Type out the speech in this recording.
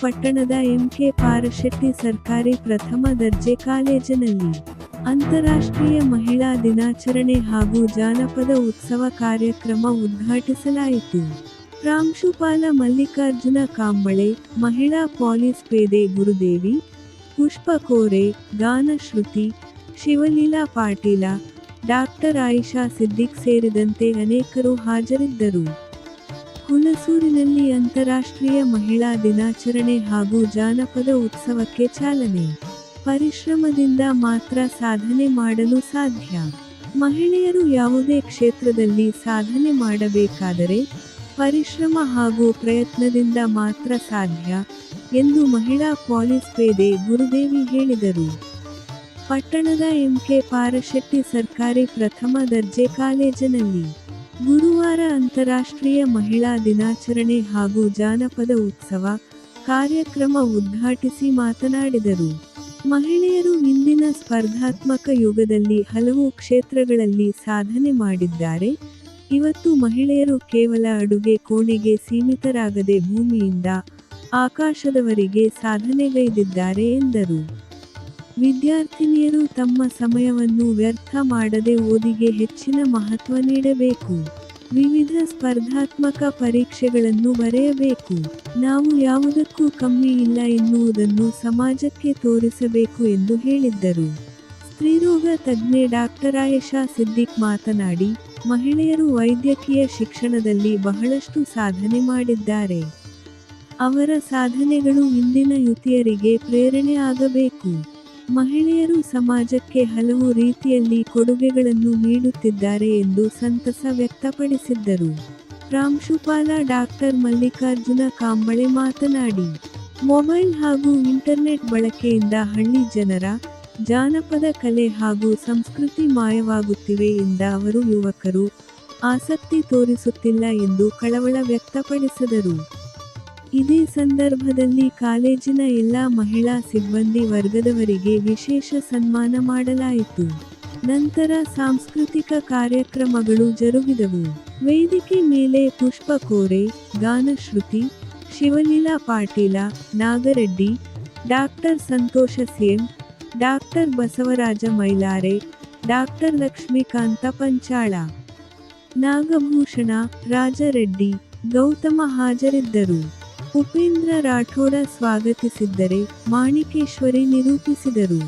ಪಟ್ಟಣದ ಎಂಕೆ ಪಾರಶೆಟ್ಟಿ ಸರ್ಕಾರಿ ಪ್ರಥಮ ದರ್ಜೆ ಕಾಲೇಜಿನಲ್ಲಿ ಅಂತಾರಾಷ್ಟ್ರೀಯ ಮಹಿಳಾ ದಿನಾಚರಣೆ ಹಾಗೂ ಜಾನಪದ ಉತ್ಸವ ಕಾರ್ಯಕ್ರಮ ಉದ್ಘಾಟಿಸಲಾಯಿತು. ಪ್ರಾಂಶುಪಾಲ ಮಲ್ಲಿಕಾರ್ಜುನ ಕಾಂಬಳೆ, ಮಹಿಳಾ ಪೊಲೀಸ್ ಪೇದೆ ಗುರುದೇವಿ, ಪುಷ್ಪ ಕೋರೆ ಗಾನಶ್ರುತಿ ಶಿವಲೀಲಾ ಪಾಟೀಲ, ಡಾಕ್ಟರ್ ಆಯಿಷಾ ಸಿದ್ದಿಕ್ ಸೇರಿದಂತೆ ಅನೇಕರು ಹಾಜರಿದ್ದರು. ಹುಣಸೂರಿನಲ್ಲಿ ಅಂತಾರಾಷ್ಟ್ರೀಯ ಮಹಿಳಾ ದಿನಾಚರಣೆ ಹಾಗೂ ಜಾನಪದ ಉತ್ಸವಕ್ಕೆ ಚಾಲನೆ. ಪರಿಶ್ರಮದಿಂದ ಮಾತ್ರ ಸಾಧನೆ ಮಾಡಲು ಸಾಧ್ಯ. ಮಹಿಳೆಯರು ಯಾವುದೇ ಕ್ಷೇತ್ರದಲ್ಲಿ ಸಾಧನೆ ಮಾಡಬೇಕಾದರೆ ಪರಿಶ್ರಮ ಹಾಗೂ ಪ್ರಯತ್ನದಿಂದ ಮಾತ್ರ ಸಾಧ್ಯ ಎಂದು ಮಹಿಳಾ ಪೊಲೀಸ್ ಪೇದೆ ಗುರುದೇವಿ ಹೇಳಿದರು. ಪಟ್ಟಣದ ಎಂಕೆ ಪಾರಶೆಟ್ಟಿ ಸರ್ಕಾರಿ ಪ್ರಥಮ ದರ್ಜೆ ಕಾಲೇಜಿನಲ್ಲಿ ಗುರುವಾರ ಅಂತಾರಾಷ್ಟ್ರೀಯ ಮಹಿಳಾ ದಿನಾಚರಣೆ ಹಾಗೂ ಜಾನಪದ ಉತ್ಸವ ಕಾರ್ಯಕ್ರಮ ಉದ್ಘಾಟಿಸಿ ಮಾತನಾಡಿದರು. ಮಹಿಳೆಯರು ಇಂದಿನ ಸ್ಪರ್ಧಾತ್ಮಕ ಯುಗದಲ್ಲಿ ಹಲವು ಕ್ಷೇತ್ರಗಳಲ್ಲಿ ಸಾಧನೆ ಮಾಡಿದ್ದಾರೆ. ಇವತ್ತು ಮಹಿಳೆಯರು ಕೇವಲ ಅಡುಗೆ ಕೋಣೆಗೆ ಸೀಮಿತರಾಗದೆ ಭೂಮಿಯಿಂದ ಆಕಾಶದವರೆಗೆ ಸಾಧನೆಗೈದಿದ್ದಾರೆ ಎಂದರು. ವಿದ್ಯಾರ್ಥಿನಿಯರು ತಮ್ಮ ಸಮಯವನ್ನು ವ್ಯರ್ಥ ಮಾಡದೆ ಓದಿಗೆ ಹೆಚ್ಚಿನ ಮಹತ್ವ ನೀಡಬೇಕು. ವಿವಿಧ ಸ್ಪರ್ಧಾತ್ಮಕ ಪರೀಕ್ಷೆಗಳನ್ನು ಬರೆಯಬೇಕು. ನಾವು ಯಾವುದಕ್ಕೂ ಕಮ್ಮಿ ಇಲ್ಲ ಎನ್ನುವುದನ್ನು ಸಮಾಜಕ್ಕೆ ತೋರಿಸಬೇಕು ಎಂದು ಹೇಳಿದ್ದರು. ಸ್ತ್ರೀರೋಗ ತಜ್ಞೆ ಡಾಕ್ಟರ್ ಆಯಶಾ ಸಿದ್ದಿಕ್ ಮಾತನಾಡಿ, ಮಹಿಳೆಯರು ವೈದ್ಯಕೀಯ ಶಿಕ್ಷಣದಲ್ಲಿ ಬಹಳಷ್ಟು ಸಾಧನೆ ಮಾಡಿದ್ದಾರೆ. ಅವರ ಸಾಧನೆಗಳು ಇಂದಿನ ಯುತಿಯರಿಗೆ ಪ್ರೇರಣೆ ಆಗಬೇಕು. ಮಹಿಳೆಯರು ಸಮಾಜಕ್ಕೆ ಹಲವು ರೀತಿಯಲ್ಲಿ ಕೊಡುಗೆಗಳನ್ನು ನೀಡುತ್ತಿದ್ದಾರೆ ಎಂದು ಸಂತಸ ವ್ಯಕ್ತಪಡಿಸಿದ್ದರು. ಪ್ರಾಂಶುಪಾಲ ಡಾಕ್ಟರ್ ಮಲ್ಲಿಕಾರ್ಜುನ ಕಾಂಬಳೆ ಮಾತನಾಡಿ, ಮೊಬೈಲ್ ಹಾಗೂ ಇಂಟರ್ನೆಟ್ ಬಳಕೆಯಿಂದ ಹಳ್ಳಿ ಜನರ ಜಾನಪದ ಕಲೆ ಹಾಗೂ ಸಂಸ್ಕೃತಿ ಮಾಯವಾಗುತ್ತಿವೆ ಎಂದ ಅವರು, ಯುವಕರು ಆಸಕ್ತಿ ತೋರಿಸುತ್ತಿಲ್ಲ ಎಂದು ಕಳವಳ ವ್ಯಕ್ತಪಡಿಸಿದರು. ಇದೇ ಸಂದರ್ಭದಲ್ಲಿ ಕಾಲೇಜಿನ ಎಲ್ಲಾ ಮಹಿಳಾ ಸಿಬ್ಬಂದಿ ವರ್ಗದವರಿಗೆ ವಿಶೇಷ ಸನ್ಮಾನ ಮಾಡಲಾಯಿತು. ನಂತರ ಸಾಂಸ್ಕೃತಿಕ ಕಾರ್ಯಕ್ರಮಗಳು ಜರುಗಿದವು. ವೇದಿಕೆ ಮೇಲೆ Pushpa Kore, Ganashruti, Shivaleela Patil, Nagareddy, doctor Santosh CM doctor Basavaraj Mailare, doctor Lakshmikant Panchal, Nagabhushan Rajareddy, Gautam ಹಾಜರಿದ್ದರು. ಉಪೇಂದ್ರ ರಾಠೋಡ ಸ್ವಾಗತಿಸಿದ್ದರೆ ಮಾಣಿಕೇಶ್ವರಿ ನಿರೂಪಿಸಿದರು.